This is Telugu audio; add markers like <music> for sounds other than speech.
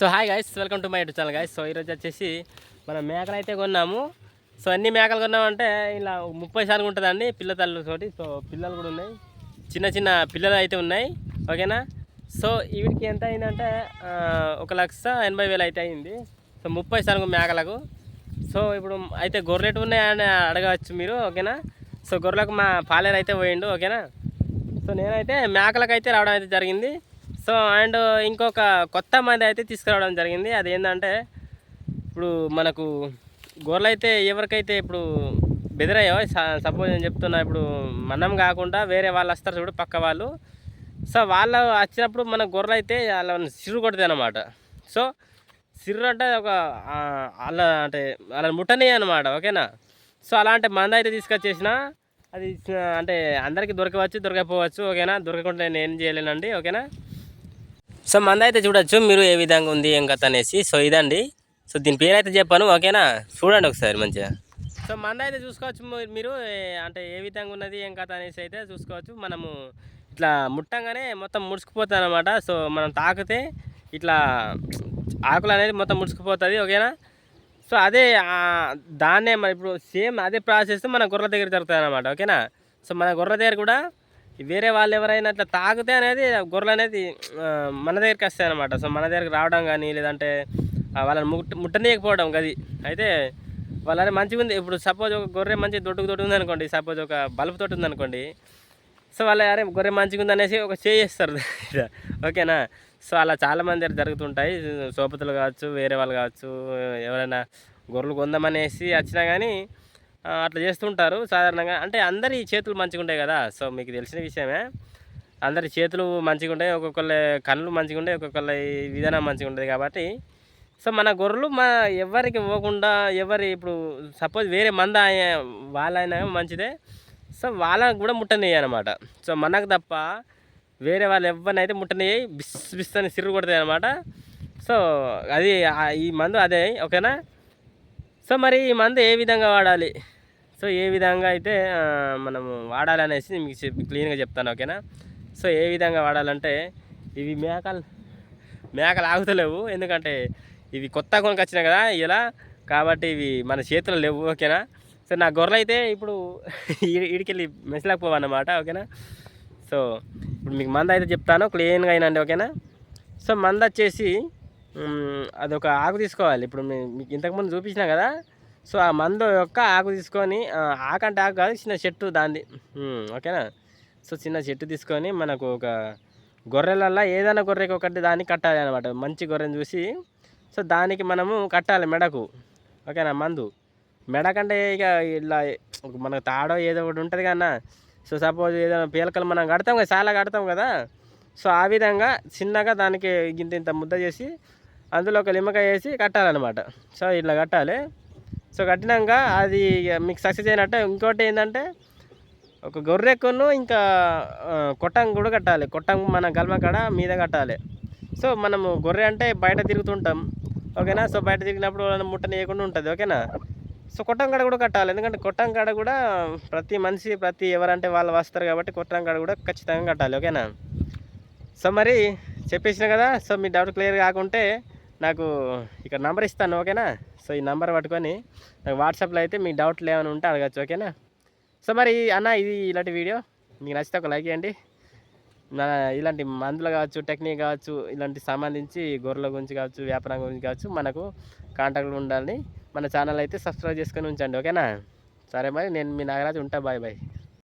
So hi guys welcome to my YouTube channel guys so ఈరోజు వచ్చేసి మనం మేకలు అయితే కొన్నాము. సో అన్ని మేకలు కొన్నామంటే ఇలా ముప్పై సార్లు ఉంటుందండి పిల్ల తల్లితోటి. సో పిల్లలు కూడా ఉన్నాయి. చిన్న చిన్న పిల్లలు అయితే ఉన్నాయి. ఓకేనా? సో వీటికి ఎంత అయిందంటే ఒక లక్ష ఎనభై వేలు అయితే అయింది. సో ముప్పై సార్లు మేకలకు. సో ఇప్పుడు అయితే గొర్రెలు ఉన్నాయని అడగవచ్చు మీరు ఓకేనా? సో గొర్రెలకు మా పాలేరు అయితే పోయిండు ఓకేనా? సో నేనైతే మేకలకు అయితే రావడం అయితే జరిగింది. సో అండ్ ఇంకొక కొత్త మంది అయితే తీసుకురావడం జరిగింది. అది ఏంటంటే ఇప్పుడు మనకు గొర్రెలు అయితే ఎవరికైతే ఇప్పుడు బెదిరాయో సపోజ్ నేను చెప్తున్నా ఇప్పుడు మనం కాకుండా వేరే వాళ్ళు వస్తారు చూడు పక్క వాళ్ళు. సో వాళ్ళు వచ్చినప్పుడు మన గొర్రెలు అయితే వాళ్ళని సిర్రు కొడుతుంది అనమాట సో సిర్రు అంటే ఒక అలా వాళ్ళ అంటే వాళ్ళని ముట్టనే అనమాట ఓకేనా? సో అలాంటి మంద అయితే తీసుకొచ్చేసిన అది అంటే అందరికీ దొరకవచ్చు దొరకపోవచ్చు ఓకేనా? దొరకకుండా నేను ఏం చేయలేనండి ఓకేనా? సో మంద అయితే చూడొచ్చు మీరు ఏ విధంగా ఉంది ఏం కథ అనేసి. సో ఇదండి. సో దీని పేరు అయితే చెప్పాను ఓకేనా? చూడండి ఒకసారి మంచిగా. సో మంద అయితే చూసుకోవచ్చు మీరు అంటే ఏ విధంగా ఉన్నది ఏం కథ అనేసి అయితే చూసుకోవచ్చు. మనము ఇట్లా ముట్టంగానే మొత్తం ముడుచుకుపోతుంది అనమాట సో మనం తాకితే ఇట్లా ఆకులు అనేది మొత్తం ముడుచుకుపోతుంది ఓకేనా? సో అదే దాన్నే మరి ఇప్పుడు సేమ్ అదే ప్రాసెస్ మన గొర్రెల దగ్గర జరుగుతుంది అనమాట ఓకేనా? సో మన గొర్రెల దగ్గర కూడా వేరే వాళ్ళు ఎవరైనా అట్లా తాగితే అనేది గొర్రెలు అనేది మన దగ్గరికి వస్తాయి అనమాట సో మన దగ్గరికి రావడం కానీ లేదంటే వాళ్ళని ముట్ట ముట్టనీయకపోవడం అది అయితే వాళ్ళని మంచిగా ఉంది. ఇప్పుడు సపోజ్ ఒక గొర్రె మంచి దొడ్డుకు దొడ్డు ఉంది అనుకోండి సపోజ్ ఒక బల్బు తోటి ఉంది అనుకోండి సో వాళ్ళ అరే గొర్రె మంచిగా ఉంది అనేసి ఒక చేస్తారు <laughs> ఓకేనా? సో అలా చాలామంది జరుగుతుంటాయి. సోపతులు కావచ్చు వేరే వాళ్ళు కావచ్చు ఎవరైనా గొర్రెలు కొందామనేసి వచ్చినా కానీ అట్లా చేస్తుంటారు సాధారణంగా. అంటే అందరి చేతులు మంచిగా ఉంటాయి కదా. సో మీకు తెలిసిన విషయమే. అందరి చేతులు మంచిగా ఉంటాయి ఒక్కొక్కళ్ళ కళ్ళు మంచిగా ఉంటాయి ఒక్కొక్కళ్ళ విధానం మంచిగా ఉంటుంది కాబట్టి. సో మన గొర్రెలు మన ఎవరికి ఇవ్వకుండా ఎవరి ఇప్పుడు సపోజ్ వేరే మంద వాళ్ళైనా మంచిదే. సో వాళ్ళకి కూడా ముట్టనియ్యి అనమాట సో మనకు తప్ప వేరే వాళ్ళు ఎవరినైతే ముట్టనియ్యి బిస్ బిస్ అని సిర్రు కొడతాయి అనమాట సో అది ఈ మందు అదే ఓకేనా? సో మరి ఈ మందు ఏ విధంగా వాడాలి? సో ఏ విధంగా అయితే మనము వాడాలి అనేసి మీకు క్లీన్గా చెప్తాను ఓకేనా? సో ఏ విధంగా వాడాలంటే ఇవి మేకలు మేకలు ఆగుతలేవు. ఎందుకంటే ఇవి కొత్త కొనుకొచ్చినాయి కదా ఇలా. కాబట్టి ఇవి మన చేతులు లేవు ఓకేనా? సో నా గొర్రెలు అయితే ఇప్పుడు <laughs> ఇడికెళ్ళి మెసలేకపోవన్నమాట ఓకేనా? సో ఇప్పుడు మీకు మంద అయితే చెప్తాను క్లీన్గా అయినండి ఓకేనా? సో మంద వచ్చేసి అదొక ఆకు తీసుకోవాలి. ఇప్పుడు మీకు ఇంతకుముందు చూపించిన కదా? సో ఆ మందు యొక్క ఆకు తీసుకొని ఆకు అంటే ఆకు కాదు చిన్న చెట్టు దాంది. ఓకేనా? సో చిన్న చెట్టు తీసుకొని మనకు ఒక గొర్రెలల్లో ఏదైనా గొర్రెకి ఒకటి దాన్ని కట్టాలి అనమాట మంచి గొర్రెని చూసి సో దానికి మనము కట్టాలి మెడకు. ఓకేనా? మందు. మెడకంటే ఇక ఇలా మనకు తాడో ఏదో ఒకటి ఉంటుంది కన్నా సో సపోజ్ ఏదైనా పీలకలు మనం కడతాం కదా చాలా కడతాం కదా. సో ఆ విధంగా చిన్నగా దానికి ఇంత ఇంత ముద్ద చేసి అందులో ఒక నిమ్మకాయ వేసి కట్టాలన్నమాట. సో ఇట్లా కట్టాలి. సో కట్టినాక అది ఇక మీకు సక్సెస్ అయినట్టే ఇంకోటి ఏంటంటే ఒక గొర్రెక్కును ఇంకా కొట్టం కూడా కట్టాలి. కొట్టం మన గల్మ కాడ మీద కట్టాలి. సో మనము గొర్రె అంటే బయట తిరుగుతుంటాం. ఓకేనా? సో బయట తిరిగినప్పుడు వాళ్ళని ముట్టనీయకుండా ఉంటుంది. ఓకేనా? సో కొట్టం కాడ కూడా కట్టాలి. ఎందుకంటే కొట్టం కాడ కూడా ప్రతి మనిషి ప్రతి ఎవరంటే వాళ్ళు వస్తారు కాబట్టి కొట్టం కాడ కూడా ఖచ్చితంగా కట్టాలి. ఓకేనా? సో మరి చెప్పేసిన కదా. సో మీ డౌట్ క్లియర్ కాకుంటే నాకు ఇక్కడ నంబర్ ఇస్తాను ఓకేనా? సో ఈ నంబర్ పట్టుకొని నాకు వాట్సాప్లో అయితే మీ డౌట్లు ఏమైనా ఉంటే అడగచ్చు ఓకేనా? సో మరి అన్న ఇది ఇలాంటి వీడియో మీకు నచ్చితే ఒక లైక్ చేయండి. నా ఇలాంటి మందులు కావచ్చు టెక్నిక్ కావచ్చు ఇలాంటి సంబంధించి గొర్రెల గురించి కావచ్చు వ్యాపారం గురించి కావచ్చు మనకు కాంటాక్ట్లు ఉండాలని మన ఛానల్ అయితే సబ్స్క్రైబ్ చేసుకొని ఉంచండి ఓకేనా? సరే మరి నేను మీ నాగరాజు ఉంటా బాయ్ బాయ్